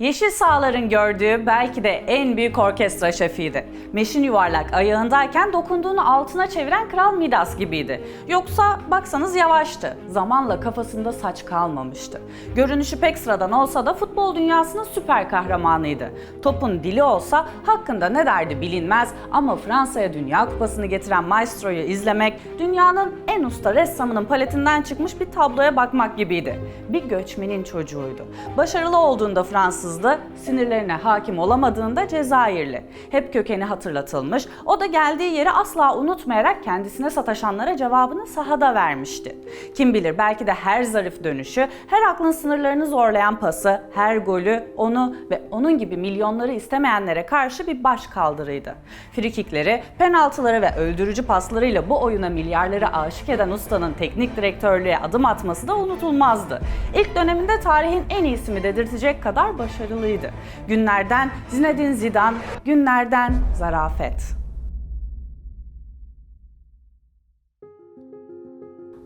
Yeşil sahaların gördüğü belki de en büyük orkestra şefiydi. Meşin yuvarlak ayağındayken dokunduğunu altına çeviren Kral Midas gibiydi. Yoksa baksanız yavaştı. Zamanla kafasında saç kalmamıştı. Görünüşü pek sıradan olsa da futbol dünyasının süper kahramanıydı. Topun dili olsa hakkında ne derdi bilinmez ama Fransa'ya Dünya Kupası'nı getiren Maestro'yu izlemek, dünyanın en usta ressamının paletinden çıkmış bir tabloya bakmak gibiydi. Bir göçmenin çocuğuydu. Başarılı olduğunda Fransızdı, sinirlerine hakim olamadığında Cezayirli. Hep kökeni hatırlatılmış, o da geldiği yeri asla unutmayarak kendisine sataşanlara cevabını sahada vermişti. Kim bilir belki de her zarif dönüşü, her aklın sınırlarını zorlayan pası, her golü onu ve onun gibi milyonları istemeyenlere karşı bir baş kaldırıydı. Frikikleri, penaltıları ve öldürücü paslarıyla bu oyuna milyarları aşık eden ustanın teknik direktörlüğe adım atması da unutulmazdı. İlk döneminde tarihin en iyisi mi dedirtecek kadar başarılıydı. Günlerden Zinedine Zidane, günlerden zarafet.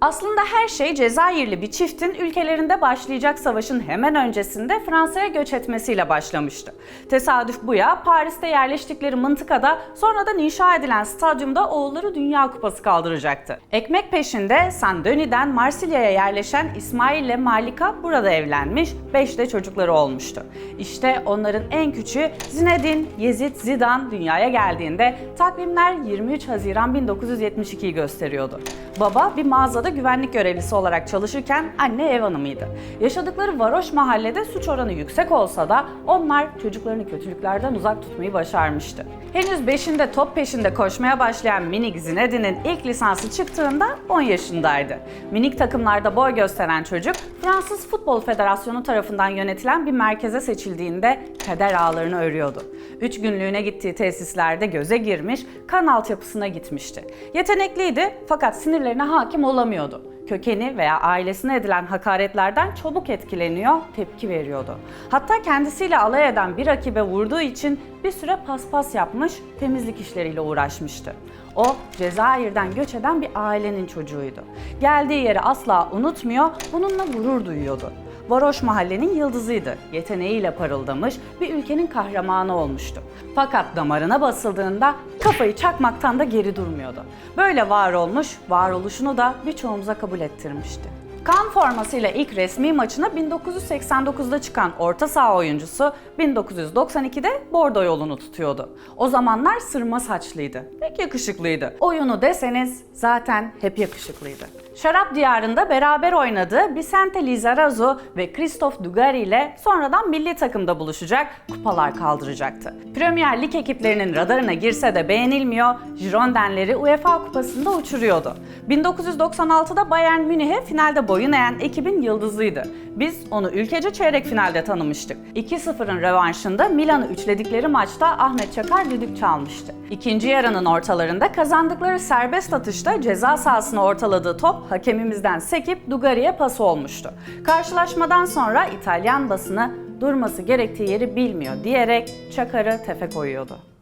Aslında her şey Cezayirli bir çiftin ülkelerinde başlayacak savaşın hemen öncesinde Fransa'ya göç etmesiyle başlamıştı. Tesadüf bu ya, Paris'te yerleştikleri mıntıkada sonradan inşa edilen stadyumda oğulları Dünya Kupası kaldıracaktı. Ekmek peşinde Saint-Denis'den Marsilya'ya yerleşen İsmail ile Malika burada evlenmiş, 5 de çocukları olmuştu. İşte onların en küçüğü Zinedine Yezid Zidane dünyaya geldiğinde takvimler 23 Haziran 1972'yi gösteriyordu. Baba bir mağazada güvenlik görevlisi olarak çalışırken anne ev hanımıydı. Yaşadıkları varoş mahallede suç oranı yüksek olsa da onlar çocuklarını kötülüklerden uzak tutmayı başarmıştı. Henüz beşinde top peşinde koşmaya başlayan minik Zinedine'in ilk lisansı çıktığında 10 yaşındaydı. Minik takımlarda boy gösteren çocuk Fransız Futbol Federasyonu tarafından yönetilen bir merkeze seçildiğinde kader ağlarını örüyordu. 3 günlüğüne gittiği tesislerde göze girmiş, kan altyapısına gitmişti. Yetenekliydi fakat sinirlerine hakim olamıyordu. Kökeni veya ailesine edilen hakaretlerden çabuk etkileniyor, tepki veriyordu. Hatta kendisiyle alay eden bir rakibe vurduğu için bir süre paspas yapmış, temizlik işleriyle uğraşmıştı. O, Cezayir'den göç eden bir ailenin çocuğuydu. Geldiği yeri asla unutmuyor, bununla gurur duyuyordu. Varoş mahallenin yıldızıydı. Yeteneğiyle parıldamış, bir ülkenin kahramanı olmuştu. Fakat damarına basıldığında kafayı çakmaktan da geri durmuyordu. Böyle var olmuş, varoluşunu da birçoğumuza kabul ettirmişti. Kan formasıyla ilk resmi maçına 1989'da çıkan orta saha oyuncusu 1992'de Bordo yolunu tutuyordu. O zamanlar sırma saçlıydı. Pek yakışıklıydı. Oyunu deseniz zaten hep yakışıklıydı. Şarap diyarında beraber oynadığı Vicente Lizarazu ve Christophe Dugarry ile sonradan milli takımda buluşacak, kupalar kaldıracaktı. Premier Lig ekiplerinin radarına girse de beğenilmiyor, Girondinleri UEFA kupasında uçuruyordu. 1996'da Bayern Münih'e finalde boyun eğen ekibin yıldızıydı. Biz onu ülkece çeyrek finalde tanımıştık. 2-0'ın rövanşında Milan'ı üçledikleri maçta Ahmet Çakar düdük çalmıştı. İkinci yarının ortalarında kazandıkları serbest atışta ceza sahasını ortaladığı top hakemimizden sekip Dugarry'e pas olmuştu. Karşılaşmadan sonra İtalyan basını durması gerektiği yeri bilmiyor diyerek Çakar'ı tefe koyuyordu.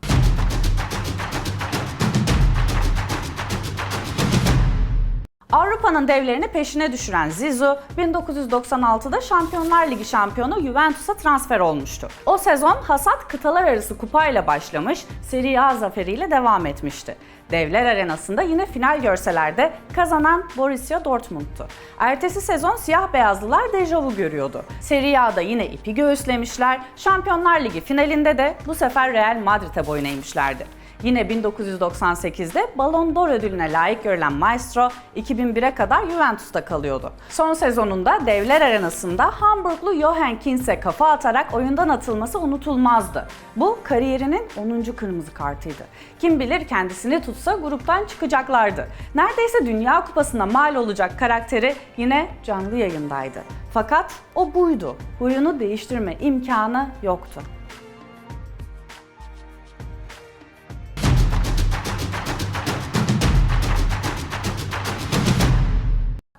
Avrupa'nın devlerini peşine düşüren Zizou, 1996'da Şampiyonlar Ligi şampiyonu Juventus'a transfer olmuştu. O sezon hasat kıtalar arası kupayla başlamış, Serie A zaferiyle devam etmişti. Devler arenasında yine final görselerde kazanan Borussia Dortmund'tu. Ertesi sezon siyah beyazlılar dejavu görüyordu. Serie A'da yine ipi göğüslemişler, Şampiyonlar Ligi finalinde de bu sefer Real Madrid'e boyun eğmişlerdi. Yine 1998'de Ballon d'Or ödülüne layık görülen Maestro 2001'e kadar Juventus'ta kalıyordu. Son sezonunda devler arenasında Hamburglu Johan Kins'e kafa atarak oyundan atılması unutulmazdı. Bu kariyerinin 10. kırmızı kartıydı. Kim bilir kendisini tutsa gruptan çıkacaklardı. Neredeyse Dünya Kupası'na mal olacak karakteri yine canlı yayındaydı. Fakat o buydu. Huyunu değiştirme imkanı yoktu.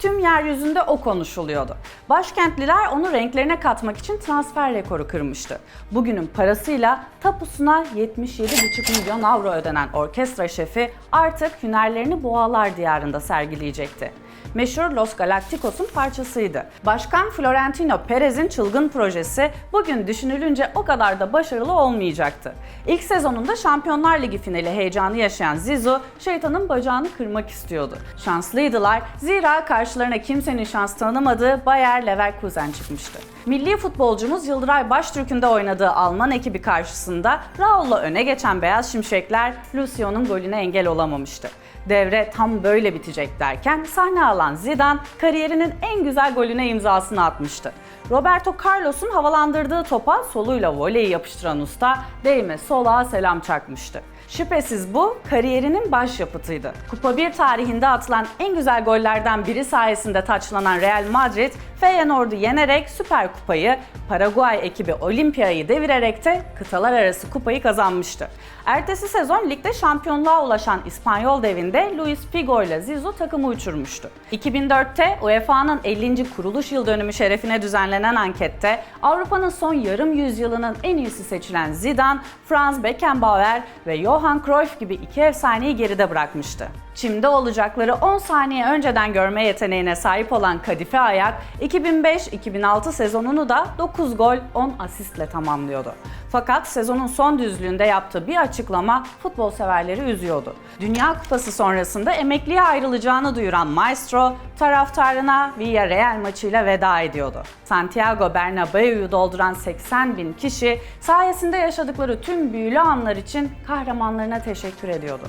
Tüm yeryüzünde o konuşuluyordu. Başkentliler onu renklerine katmak için transfer rekoru kırmıştı. Bugünün parasıyla tapusuna 77,5 milyon avro ödenen orkestra şefi artık hünerlerini boğalar diyarında sergileyecekti. Meşhur Los Galacticos'un parçasıydı. Başkan Florentino Perez'in çılgın projesi bugün düşünülünce o kadar da başarılı olmayacaktı. İlk sezonunda Şampiyonlar Ligi finali heyecanı yaşayan Zizou, şeytanın bacağını kırmak istiyordu. Şanslıydılar zira karşılarına kimsenin şans tanımadığı Bayer Leverkusen çıkmıştı. Milli futbolcumuz Yıldıray Baştürk'ün de oynadığı Alman ekibi karşısında Raul'la öne geçen Beyaz Şimşekler Lucio'nun golüne engel olamamıştı. Devre tam böyle bitecek derken sahne alan Zidane kariyerinin en güzel golüne imzasını atmıştı. Roberto Carlos'un havalandırdığı topa soluyla voleyi yapıştıran usta değme solağa selam çakmıştı. Şüphesiz bu kariyerinin başyapıtıydı. Kupa 1 tarihinde atılan en güzel gollerden biri sayesinde taçlanan Real Madrid, Feyenoord'u yenerek Süper Kupayı, Paraguay ekibi Olimpiyayı devirerek de kıtalar arası kupayı kazanmıştı. Ertesi sezon ligde şampiyonluğa ulaşan İspanyol devinde Luis Figo ile Zizou takımı uçurmuştu. 2004'te UEFA'nın 50. kuruluş yıl dönümü şerefine düzenlenen ankette Avrupa'nın son yarım yüzyılının en iyisi seçilen Zidane, Franz Beckenbauer ve Johan Cruyff gibi iki efsaneyi geride bırakmıştı. Çim'de olacakları 10 saniye önceden görme yeteneğine sahip olan Kadife Ayak, 2005-2006 sezonunu da 9 gol 10 asistle tamamlıyordu. Fakat sezonun son düzlüğünde yaptığı bir açıklama futbol severleri üzüyordu. Dünya Kupası sonrasında emekliye ayrılacağını duyuran Maestro, taraftarına Villarreal maçıyla veda ediyordu. Santiago Bernabéu'yu dolduran 80 bin kişi sayesinde yaşadıkları tüm büyülü anlar için kahramanlarına teşekkür ediyordu.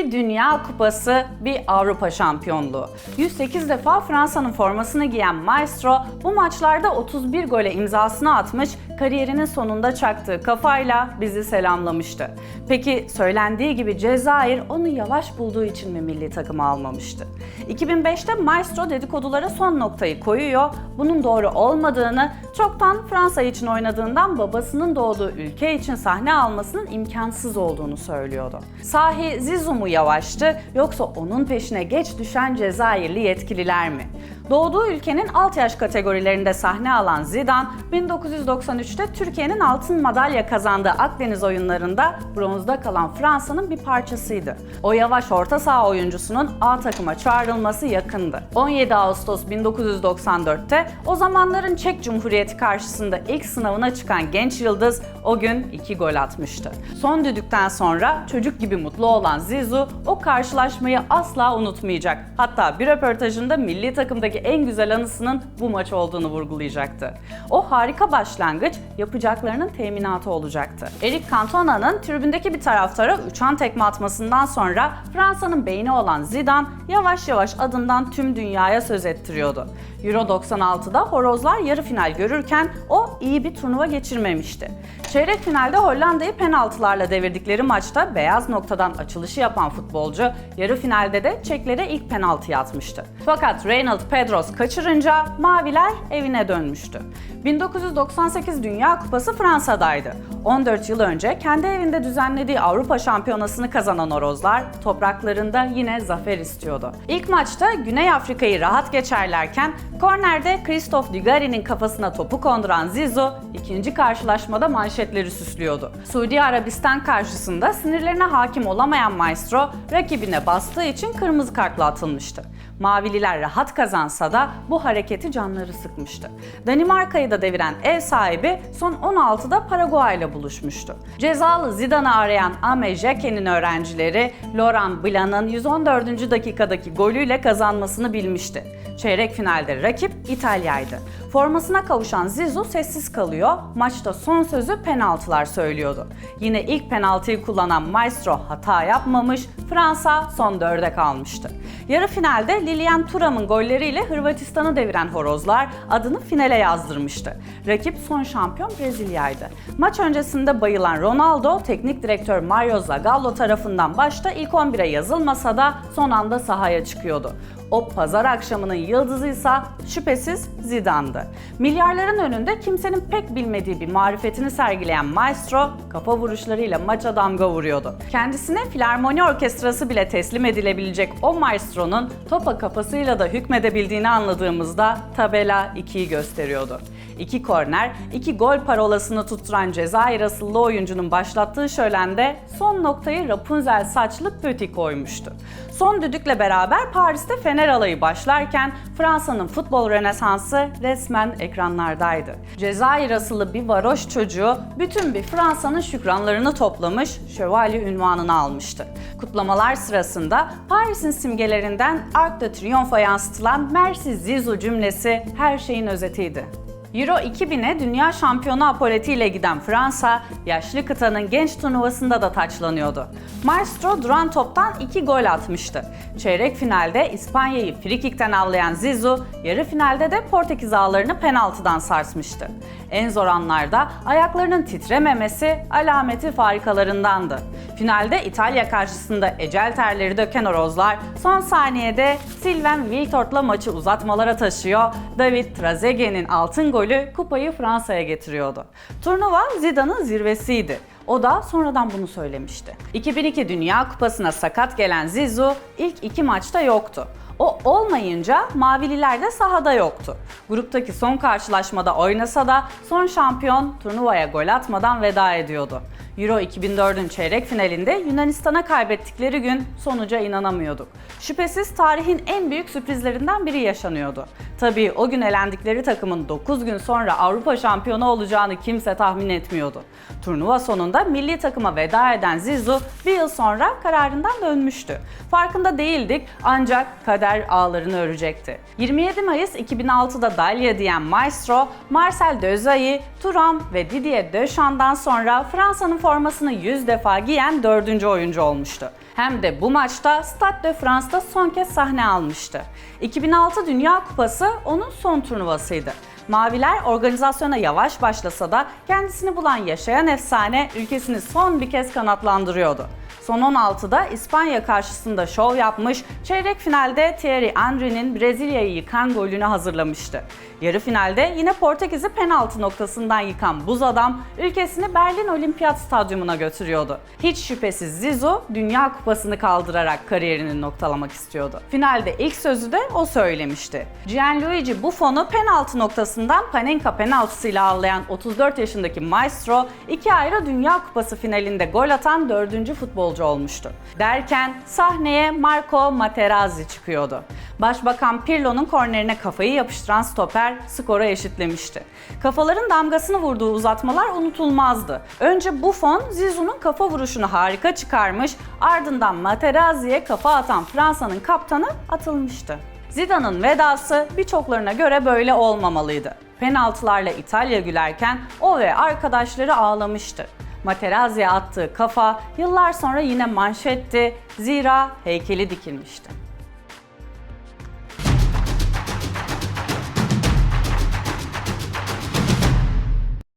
Bir Dünya Kupası, bir Avrupa Şampiyonluğu. 108 defa Fransa'nın formasını giyen Maestro bu maçlarda 31 gole imzasını atmış, kariyerinin sonunda çaktığı kafayla bizi selamlamıştı. Peki söylendiği gibi Cezayir onu yavaş bulduğu için mi milli takıma almamıştı? 2005'te Maestro dedikodulara son noktayı koyuyor. Bunun doğru olmadığını, çoktan Fransa için oynadığından babasının doğduğu ülke için sahne almasının imkansız olduğunu söylüyordu. Sahi Zizou mu yavaştı yoksa onun peşine geç düşen Cezayirli yetkililer mi? Doğduğu ülkenin alt yaş kategorilerinde sahne alan Zidane, 1993'te Türkiye'nin altın madalya kazandığı Akdeniz oyunlarında bronzda kalan Fransa'nın bir parçasıydı. O yavaş orta saha oyuncusunun A takıma çağrılması yakındı. 17 Ağustos 1994'te o zamanların Çek Cumhuriyeti karşısında ilk sınavına çıkan genç yıldız o gün 2 gol atmıştı. Son düdükten sonra çocuk gibi mutlu olan Zizou o karşılaşmayı asla unutmayacak. Hatta bir röportajında milli takımdaki en güzel anısının bu maç olduğunu vurgulayacaktı. O harika başlangıç yapacaklarının teminatı olacaktı. Eric Cantona'nın tribündeki bir taraftara uçan tekme atmasından sonra Fransa'nın beyni olan Zidane yavaş yavaş adından tüm dünyaya söz ettiriyordu. Euro 96'da Horozlar yarı final görürken o iyi bir turnuva geçirmemişti. Çeyrek finalde Hollanda'yı penaltılarla devirdikleri maçta beyaz noktadan açılışı yapan futbolcu yarı finalde de Çeklere ilk penaltıyı atmıştı. Fakat Reynold Pedros kaçırınca Maviler evine dönmüştü. 1998 Dünya Kupası Fransa'daydı. 14 yıl önce kendi evinde düzenlediği Avrupa Şampiyonası'nı kazanan Orozlar topraklarında yine zafer istiyordu. İlk maçta Güney Afrika'yı rahat geçerlerken kornerde Christophe Dugarry'nin kafasına topu konduran Zizou ikinci karşılaşmada manşetleri süslüyordu. Suudi Arabistan karşısında sinirlerine hakim olamayan Maestro rakibine bastığı için kırmızı kartla atılmıştı. Mavililer rahat kazansa da bu hareketi canları sıkmıştı. Danimarka'yı da deviren ev sahibi son 16'da Paraguay ile buluşmuştu. Cezalı Zidane'ı arayan Ame Jake'nin öğrencileri Laurent Blanc'ın 114. dakikadaki golüyle kazanmasını bilmişti. Çeyrek finalde rakip İtalya'ydı. Formasına kavuşan Zizou sessiz kalıyor, maçta son sözü penaltılar söylüyordu. Yine ilk penaltıyı kullanan Maestro hata yapmamış, Fransa son dörde kalmıştı. Yarı finalde Lilian Thuram'ın golleriyle Hırvatistan'ı deviren Horozlar adını finale yazdırmıştı. Rakip son şampiyon Brezilya'ydı. Maç öncesinde bayılan Ronaldo, teknik direktör Mario Zagallo tarafından başta ilk 11'e yazılmasa da son anda sahaya çıkıyordu. O pazar akşamının yıldızıysa şüphesiz Zidane'dı. Milyarların önünde kimsenin pek bilmediği bir marifetini sergileyen Maestro kafa vuruşlarıyla maça damga vuruyordu. Kendisine filarmoni orkestrası bile teslim edilebilecek o Maestro'nun topa kafasıyla da hükmedebildiğini anladığımızda tabela 2'yi gösteriyordu. İki korner, iki gol parolasını tutturan Cezayir asıllı oyuncunun başlattığı şölende son noktayı Rapunzel saçlı Pöti koymuştu. Son düdükle beraber Paris'te Fener alayı başlarken Fransa'nın futbol rönesansı resmen ekranlardaydı. Cezayir asıllı bir varoş çocuğu bütün bir Fransa'nın şükranlarını toplamış, şövalye ünvanını almıştı. Kutlamalar sırasında Paris'in simgelerinden Arc de Triomphe'a yansıtılan Merci Zizou cümlesi her şeyin özetiydi. Euro 2000'e dünya şampiyonu apoletiyle giden Fransa, yaşlı kıtanın genç turnuvasında da taçlanıyordu. Maestro duran toptan 2 gol atmıştı. Çeyrek finalde İspanya'yı frikikten avlayan Zizou, yarı finalde de Portekiz ağlarını penaltıdan sarsmıştı. En zor anlarda ayaklarının titrememesi alameti farikalarındandı. Finalde İtalya karşısında ecel terleri döken Orozlar son saniyede Sylvain Wiltort'la maçı uzatmalara taşıyor. David Trezeguet'in altın golü kupayı Fransa'ya getiriyordu. Turnuva Zidane'ın zirvesiydi. O da sonradan bunu söylemişti. 2002 Dünya Kupası'na sakat gelen Zizou ilk iki maçta yoktu. O olmayınca Mavililer de sahada yoktu. Gruptaki son karşılaşmada oynasa da son şampiyon turnuvaya gol atmadan veda ediyordu. Euro 2004'ün çeyrek finalinde Yunanistan'a kaybettikleri gün sonuca inanamıyorduk. Şüphesiz tarihin en büyük sürprizlerinden biri yaşanıyordu. Tabii o gün elendikleri takımın 9 gün sonra Avrupa şampiyonu olacağını kimse tahmin etmiyordu. Turnuva sonunda milli takıma veda eden Zizou bir yıl sonra kararından dönmüştü. Farkında değildik ancak kader ağlarını örecekti. 27 Mayıs 2006'da Dalia diyen Maestro, Marcel Desailly, Thuram ve Didier Deschamps' sonra Fransa'nın formasını 100 defa giyen 4. oyuncu olmuştu. Hem de bu maçta Stade de France'da son kez sahne almıştı. 2006 Dünya Kupası onun son turnuvasıydı. Maviler organizasyona yavaş başlasa da kendisini bulan yaşayan efsane ülkesini son bir kez kanatlandırıyordu. Son 16'da İspanya karşısında şov yapmış, çeyrek finalde Thierry Henry'nin Brezilya'yı yıkan golünü hazırlamıştı. Yarı finalde yine Portekiz'i penaltı noktasından yıkan buz adam ülkesini Berlin Olimpiyat Stadyumuna götürüyordu. Hiç şüphesiz Zizou Dünya Kupası'nı kaldırarak kariyerini noktalamak istiyordu. Finalde ilk sözü de o söylemişti. Gianluigi Buffon'u penaltı noktasından Panenka penaltısıyla ağlayan 34 yaşındaki Maestro iki ayrı Dünya Kupası finalinde gol atan dördüncü futbolcu olmuştu. Derken sahneye Marco Materazzi çıkıyordu. Başbakan Pirlo'nun kornerine kafayı yapıştıran stoper skoru eşitlemişti. Kafaların damgasını vurduğu uzatmalar unutulmazdı. Önce Buffon Zizou'nun kafa vuruşunu harika çıkarmış, ardından Materazzi'ye kafa atan Fransa'nın kaptanı atılmıştı. Zidane'ın vedası birçoklarına göre böyle olmamalıydı. Penaltılarla İtalya gülerken o ve arkadaşları ağlamıştı. Materazzi'ye attığı kafa yıllar sonra yine manşetti, zira heykeli dikilmişti.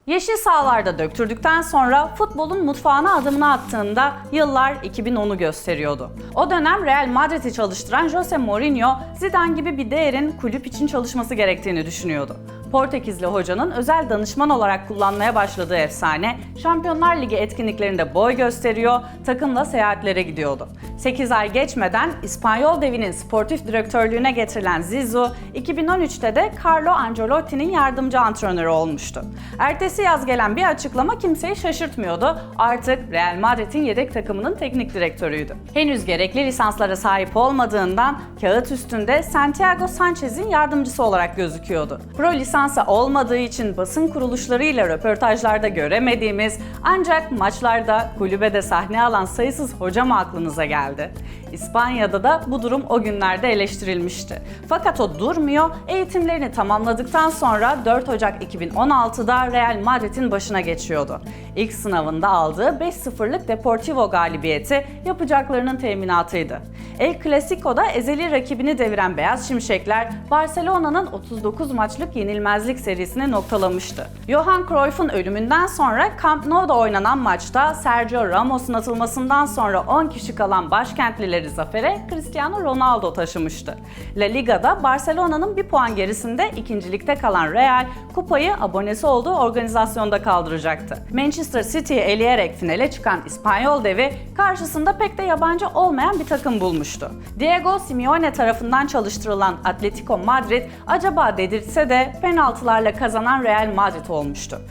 Yeşil sahalarda döktürdükten sonra futbolun mutfağına adımını attığında yıllar 2010'u gösteriyordu. O dönem Real Madrid'i çalıştıran Jose Mourinho, Zidane gibi bir değerin kulüp için çalışması gerektiğini düşünüyordu. Portekizli hocanın özel danışman olarak kullanmaya başladığı efsane, Şampiyonlar Ligi etkinliklerinde boy gösteriyor, takımla seyahatlere gidiyordu. 8 ay geçmeden İspanyol devinin sportif direktörlüğüne getirilen Zizou, 2013'te de Carlo Ancelotti'nin yardımcı antrenörü olmuştu. Ertesi yaz gelen bir açıklama kimseyi şaşırtmıyordu. Artık Real Madrid'in yedek takımının teknik direktörüydü. Henüz gerekli lisanslara sahip olmadığından kağıt üstünde Santiago Sanchez'in yardımcısı olarak gözüküyordu. Pro lisansı olmadığı için basın kuruluşlarıyla röportajlarda göremediğimiz ancak maçlarda kulübede sahne alan sayısız hoca mı aklınıza geldi? İspanya'da da bu durum o günlerde eleştirilmişti. Fakat o durmuyor, eğitimlerini tamamladıktan sonra 4 Ocak 2016'da Real Madrid'in başına geçiyordu. İlk sınavında aldığı 5-0'lık Deportivo galibiyeti yapacaklarının teminatıydı. El Clasico'da ezeli rakibini deviren Beyaz Şimşekler, Barcelona'nın 39 maçlık yenilmezlik serisini noktalamıştı. Johan Cruyff'un ölümünden sonra Camp Nou'da oynanan maçta Sergio Ramos'un atılmasından sonra 10 kişi kalan başkentlilerin bildikleri zafere Cristiano Ronaldo taşımıştı. La Liga'da Barcelona'nın bir puan gerisinde ikincilikte kalan Real, kupayı abonesi olduğu organizasyonda kaldıracaktı. Manchester City'yi eleyerek finale çıkan İspanyol devi karşısında pek de yabancı olmayan bir takım bulmuştu. Diego Simeone tarafından çalıştırılan Atletico Madrid acaba dedirtse de penaltılarla kazanan Real Madrid olmuştu.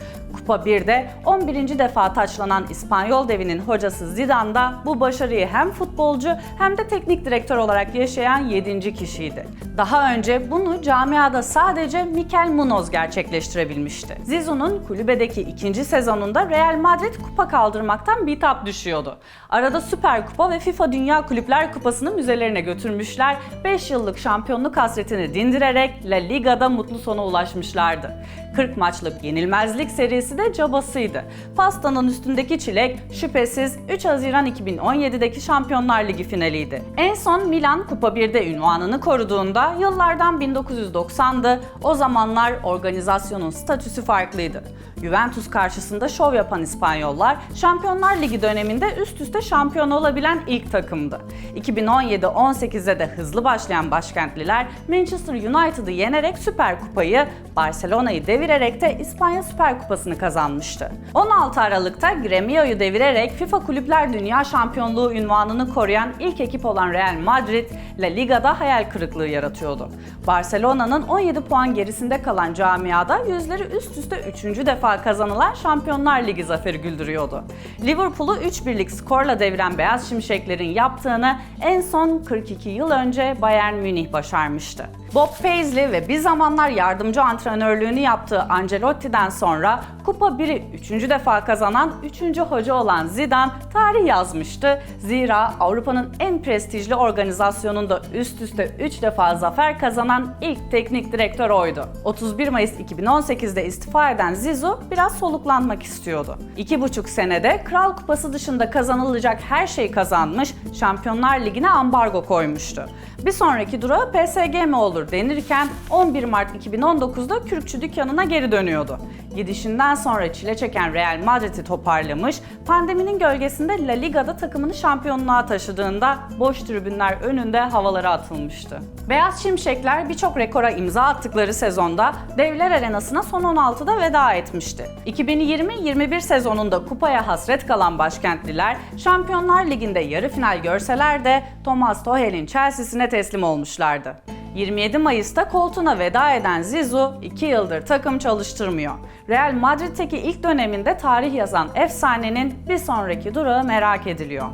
Kupa 1'de 11. defa taçlanan İspanyol devinin hocası Zidane da bu başarıyı hem futbolcu hem de teknik direktör olarak yaşayan 7. kişiydi. Daha önce bunu camiada sadece Mikel Munoz gerçekleştirebilmişti. Zizou'nun kulübedeki ikinci sezonunda Real Madrid kupa kaldırmaktan bitap düşüyordu. Arada Süper Kupa ve FIFA Dünya Kulüpler Kupası'nı müzelerine götürmüşler, 5 yıllık şampiyonluk hasretini dindirerek La Liga'da mutlu sona ulaşmışlardı. 40 maçlık yenilmezlik serisi de cabasıydı. Pastanın üstündeki çilek şüphesiz 3 Haziran 2017'deki Şampiyonlar Ligi finaliydi. En son Milan Kupa 1'de ünvanını koruduğunda yıllardan 1990'dı. O zamanlar organizasyonun statüsü farklıydı. Juventus karşısında şov yapan İspanyollar Şampiyonlar Ligi döneminde üst üste şampiyon olabilen ilk takımdı. 2017-18'de de hızlı başlayan başkentliler Manchester United'ı yenerek Süper Kupayı, Barcelona'yı devirerek de İspanya Süper Kupası'nı kazanmıştı. 16 Aralık'ta Gremio'yu devirerek FIFA Kulüpler Dünya Şampiyonluğu ünvanını koruyan ilk ekip olan Real Madrid, La Liga'da hayal kırıklığı yaratıyordu. Barcelona'nın 17 puan gerisinde kalan camiada yüzleri üst üste 3. defa kazanılan Şampiyonlar Ligi zaferi güldürüyordu. Liverpool'u 3-1'lik skorla deviren Beyaz Şimşeklerin yaptığını en son 42 yıl önce Bayern Münih başarmıştı. Bob Paisley ve bir zamanlar yardımcı antrenörlüğünü yaptığı Ancelotti'den sonra Kupa 1'i 3. defa kazanan 3. hoca olan Zidane tarih yazmıştı. Zira Avrupa'nın en prestijli organizasyonunda üst üste 3 defa zafer kazanan ilk teknik direktör oydu. 31 Mayıs 2018'de istifa eden Zizou biraz soluklanmak istiyordu. 2,5 senede Kral Kupası dışında kazanılacak her şeyi kazanmış, Şampiyonlar Ligi'ne ambargo koymuştu. Bir sonraki durağı PSG mi olur denirken 11 Mart 2019'da Kürkçü dükkanına geri dönüyordu. Gidişinden sonra çile çeken Real Madrid'i toparlamış, pandeminin gölgesinde La Liga'da takımını şampiyonluğa taşıdığında boş tribünler önünde havalara atılmıştı. Beyaz Şimşekler birçok rekora imza attıkları sezonda Devler Arenası'na son 16'da veda etmişti. 2020-21 sezonunda kupaya hasret kalan başkentliler Şampiyonlar Ligi'nde yarı final görseler de Thomas Tuchel'in Chelsea'sine teslim olmuşlardı. 27 Mayıs'ta koltuğuna veda eden Zizou 2 yıldır takım çalıştırmıyor. Real Madrid'teki ilk döneminde tarih yazan efsanenin bir sonraki durağı merak ediliyor.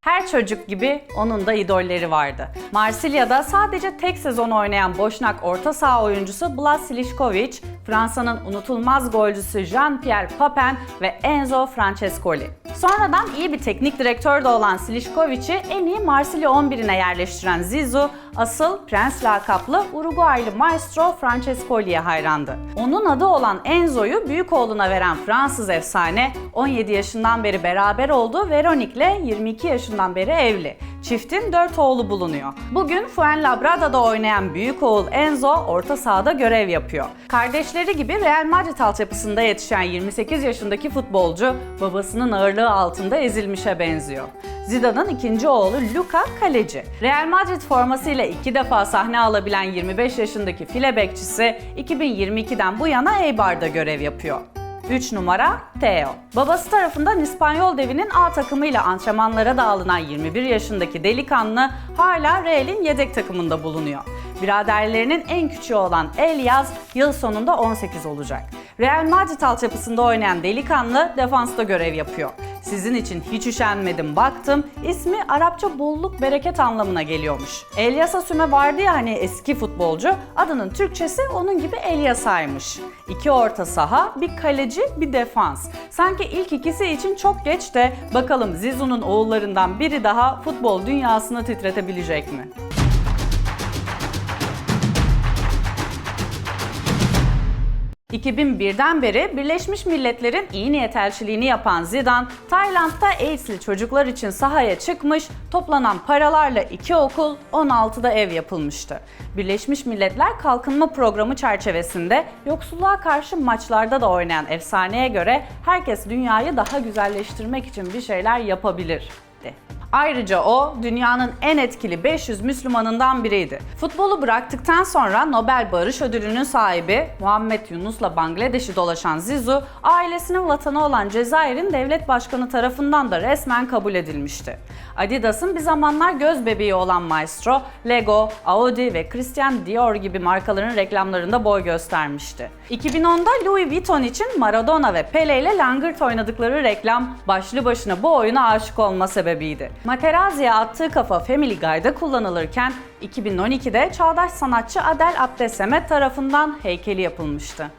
Her çocuk gibi onun da idolleri vardı. Marsilya'da sadece tek sezon oynayan Boşnak orta saha oyuncusu Blas Silišković, Fransa'nın unutulmaz golcüsü Jean-Pierre Papin ve Enzo Francescoli. Sonradan iyi bir teknik direktör de olan Silišković'i en iyi Marsilya 11'ine yerleştiren Zizou, asıl Prens lakaplı Uruguaylı maestro Francescoli'ye hayrandı. Onun adı olan Enzo'yu büyük oğluna veren Fransız efsane, 17 yaşından beri beraber olduğu Veronique'le 22 yaşından beri evli. Çiftin 4 oğlu bulunuyor. Bugün Fuenlabrada'da oynayan büyük oğul Enzo orta sahada görev yapıyor. Kardeşleri gibi Real Madrid altyapısında yetişen 28 yaşındaki futbolcu babasının ağırlığı altında ezilmişe benziyor. Zidane'ın ikinci oğlu Luka kaleci. Real Madrid formasıyla iki defa sahne alabilen 25 yaşındaki file bekçisi 2022'den bu yana Eibar'da görev yapıyor. 3 numara Theo. Babası tarafından İspanyol devinin A takımıyla antrenmanlara da alınan 21 yaşındaki delikanlı hala Real'in yedek takımında bulunuyor. Biraderlerinin en küçüğü olan Elias yıl sonunda 18 olacak. Real Madrid altyapısında oynayan delikanlı defansta görev yapıyor. Sizin için hiç üşenmedim baktım. İsmi Arapça bolluk bereket anlamına geliyormuş. Elias Asüme vardı ya hani eski futbolcu. Adının Türkçesi onun gibi Elias'aymış. İki orta saha, bir kaleci, bir defans. Sanki ilk ikisi için çok geç de bakalım Zizou'nun oğullarından biri daha futbol dünyasını titretebilecek mi? 2001'den beri Birleşmiş Milletler'in iyi niyet elçiliğini yapan Zidane, Tayland'da AIDS'li çocuklar için sahaya çıkmış, toplanan paralarla iki okul, 16'da ev yapılmıştı. Birleşmiş Milletler Kalkınma Programı çerçevesinde yoksulluğa karşı maçlarda da oynayan efsaneye göre herkes dünyayı daha güzelleştirmek için bir şeyler yapabilir. Ayrıca o dünyanın en etkili 500 Müslümanından biriydi. Futbolu bıraktıktan sonra Nobel Barış Ödülü'nün sahibi Muhammed Yunus'la Bangladeş'i dolaşan Zizou, ailesinin vatanı olan Cezayir'in devlet başkanı tarafından da resmen kabul edilmişti. Adidas'ın bir zamanlar göz bebeği olan Maestro, Lego, Audi ve Christian Dior gibi markaların reklamlarında boy göstermişti. 2010'da Louis Vuitton için Maradona ve Pele ile langırt oynadıkları reklam başlı başına bu oyuna aşık olma sebebiydi. Materazzi'ye attığı kafa Family Guy'da kullanılırken 2012'de çağdaş sanatçı Adel Abdesemet tarafından heykeli yapılmıştı.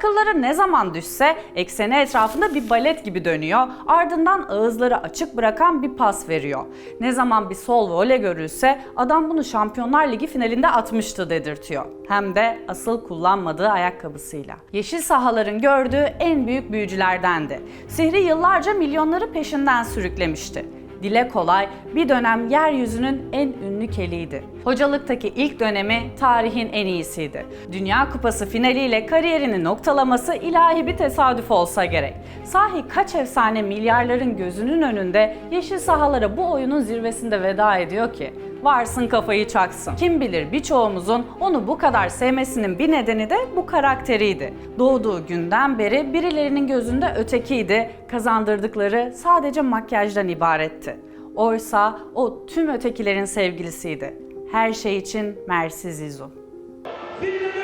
Akılları ne zaman düşse ekseni etrafında bir balet gibi dönüyor, ardından ağızları açık bırakan bir pas veriyor. Ne zaman bir sol vole görülse adam bunu Şampiyonlar Ligi finalinde atmıştı dedirtiyor. Hem de asıl kullanmadığı ayakkabısıyla. Yeşil sahaların gördüğü en büyük büyücülerdendi. Sihri yıllarca milyonları peşinden sürüklemişti dile kolay bir dönem yeryüzünün en ünlü keliydi. Hocalıktaki ilk dönemi tarihin en iyisiydi. Dünya Kupası finaliyle kariyerini noktalaması ilahi bir tesadüf olsa gerek. Sahi kaç efsane milyarların gözünün önünde yeşil sahalara bu oyunun zirvesinde veda ediyor ki? Varsın kafayı çaksın. Kim bilir birçoğumuzun onu bu kadar sevmesinin bir nedeni de bu karakteriydi. Doğduğu günden beri birilerinin gözünde ötekiydi, kazandırdıkları sadece makyajdan ibaretti. Oysa o tüm ötekilerin sevgilisiydi. Her şey için Mersi. Zidane!